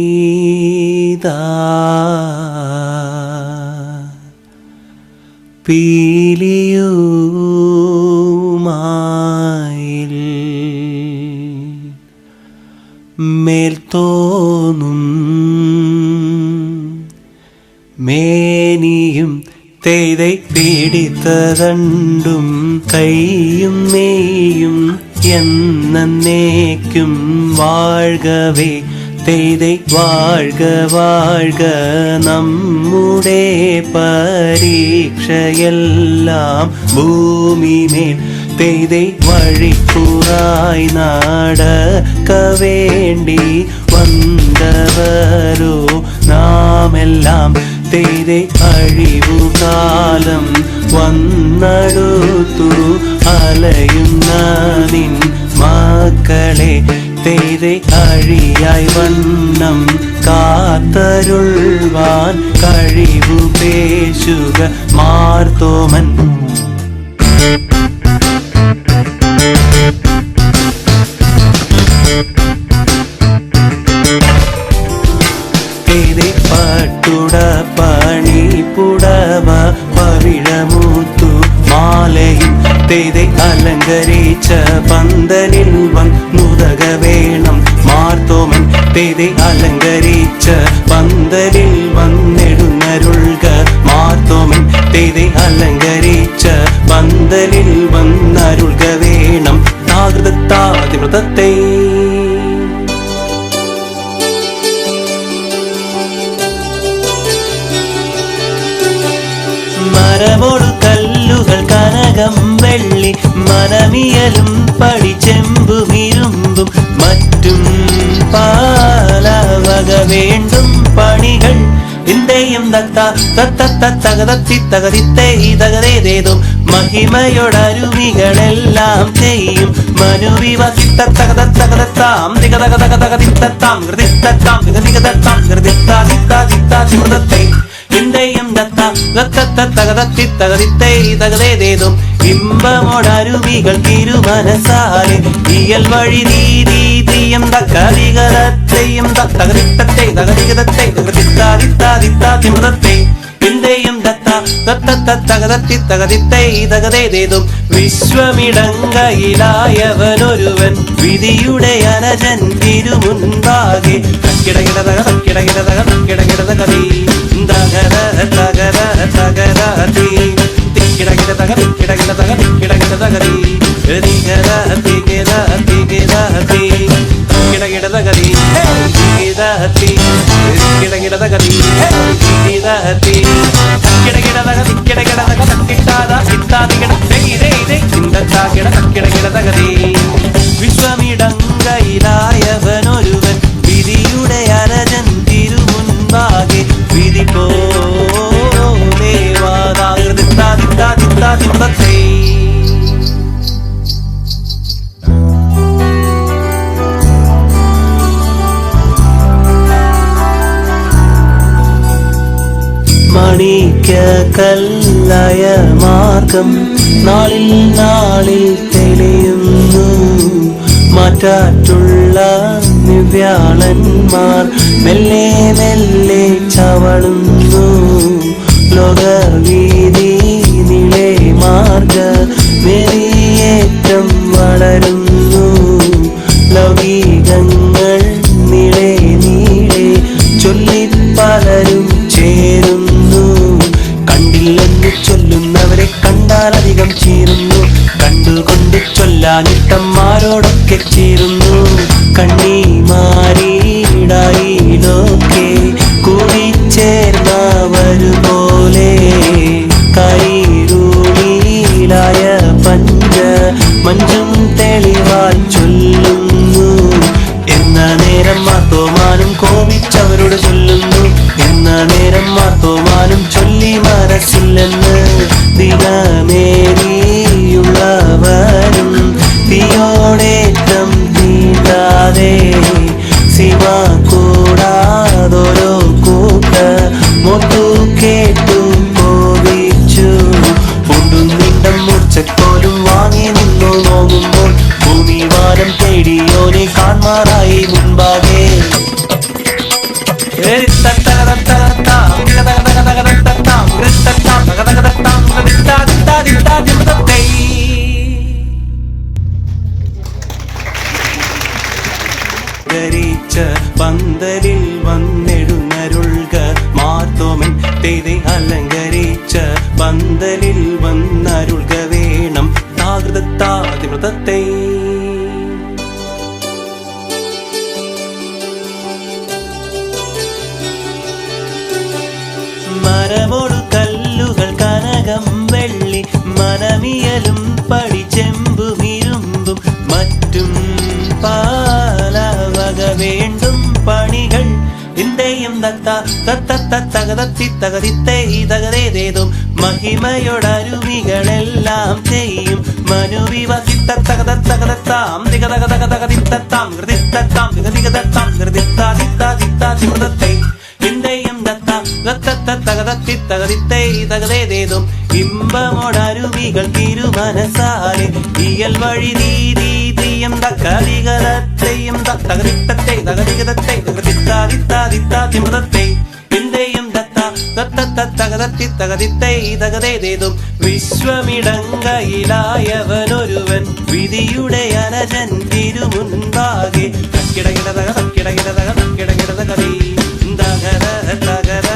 മേക്കണീതാ പീലിയുമായിൽ മേൽത്തോന്നും മേനിയും തേതൈ പീഡിത്തതണ്ടും കൈയും നെയ്യും എന്നേക്കും വാഴ്കവേ തേതെ വാഴ്ക വാഴ്ക നമ്മുടെ പരീക്ഷയെല്ലാം ഭൂമിമേൽ വഴി വഴിക്കുറായി നാടക്കവേണ്ടി വന്നവരോ നാമെല്ലാം തെയ്തെ അഴിവുകാലം വന്നടുത്തു അലയുന്ന നിൻ മക്കളെ തെയ്തെ അഴിയായി വണ്ണം കാത്തരുൾവാൻ കഴിവു പേശുക മാർത്തോമൻ. അലങ്കരിച്ച പന്തലിൽ വന്നുതക വേണം മാർത്തോമൻ. തെയ്തെ അലങ്കരിച്ച പന്തലിൽ വന്നെടുന്നരുൾക മാർത്തോമൻ. തെയ്തെ അലങ്കരിച്ച പന്തലിൽ വന്നരുൾക വേണം താകൃതാതിവൃതത്തെ മരമോടു കല്ലുകൾ കനകം വെള്ളി മനമിയലും പടിച്ചെമ്പുമിരുമ്പും മറ്റും പാലവക വേണ്ടും പണികൾ. ഇന്ത്യയും തത്ത തത്ത തകതത്തി തകതിത്തേ തകതേതേതും മഹിമയോടരുമികളെല്ലാം ചെയ്യും. മനുവിവസിത്തകതത്തകതത്താം തികതകതകതകതിത്തത്താം കൃതിത്തത്താം കൃതിത്താം തക കൃതിത്താം ഹൃദിത്തത്താം തികതികതത്താം ഹൃദിത്താതിത്താതിത്താതിമൃതത്തെ ഇന്ത്യയും ദത്ത ദത്ത തകതത്തി തകതിത്തേ തകതേതേതും. ഇമ്പമോടരുവികൾ തിരുമനസാലെ ഇയൽ വഴി നീതി തീയം തക്കതികതത്തെയും തകതിത്തത്തെ തകതികതത്തെ തകതിത്താതിത്താതിത്താതിമതത്തെ. ഇന്ത്യയും ദത്ത ദത്ത തകതത്തി തകതിത്തേ തകതേതേതും. വിശ്വമിടങ്കയിലായവനൊരുവൻ വിധിയുടെ അനജൻ തിരുമുൻപാകെ. கிடகிடதக கிடகிடதக கிடகிடத கதி தகர தகர தகர தீ திக்கிடகிடதக திக்கிடகிடதக திக்கிடகிடத கதி திகர திகிர திகிர தீ கிடகிடத கதி திகிர தீ கிடகிடத கதி திகிர தீ கிடகிடதக മണിക്ക കല്ലയ മാർഗം. നാളിൽ നാളിൽ തെളിയുന്നു. മാറ്റാറ്റുള്ള നിവ്യാളന്മാർ മെല്ലെ മെല്ലെ ചവളുന്നു. കണ്ടുകൊണ്ട് ചൊല്ലാനിട്ടന്മാരോടൊക്കെ ചേരുന്നു. കണ്ണീ കൂടിച്ചേർന്നവരുപോലെ മുൻപാകെ കരിച്ച പന്തലിൽ വന്നെഴുന്നരുൾക മാർത്തോമൻ തെയ്തെ അലങ്കരിച്ച പന്തലിൽ വന്നരുൾക വേണം മരമൊടു തത്ത തകതത്തി തകതിത്തേ മഹിമയോടരുവികളെല്ലാം ചെയ്യും. മനുവിവസിത്ത തകത തകതത്താം തികതക തക തകതിത്തത്താം ഹൃദിത്തത്താം തികതികതത്താം ഹൃദിത്താതിത്താതിത്താതിമൃതത്തെ ഇന്ത്യയും ദത്ത ദത്ത തകതത്തി തകതിത്തേ തകതേതേതും ഇമ്പമോടരുവികൾ തിരുമനസാലെ. ഇയൽ വഴി നീതീതിയും തക്കതികതത്തെയും തകതിത്തത്തെ തകതികതത്തെ തകതിത്താതിത്താതിത്താതിമൃതത്തെ ദത്ത തകതത്തി തകതിത്തൈ തകതേതേതും. വിശ്വമിടങ്കയിലായവനൊരുവൻ വിധിയുടെ അനജൻ തിരുമുൻപാകെ. തക്കിടകിടതക തക്കിടകിടതക തക്കിടകിടതകതീ തകര തകര.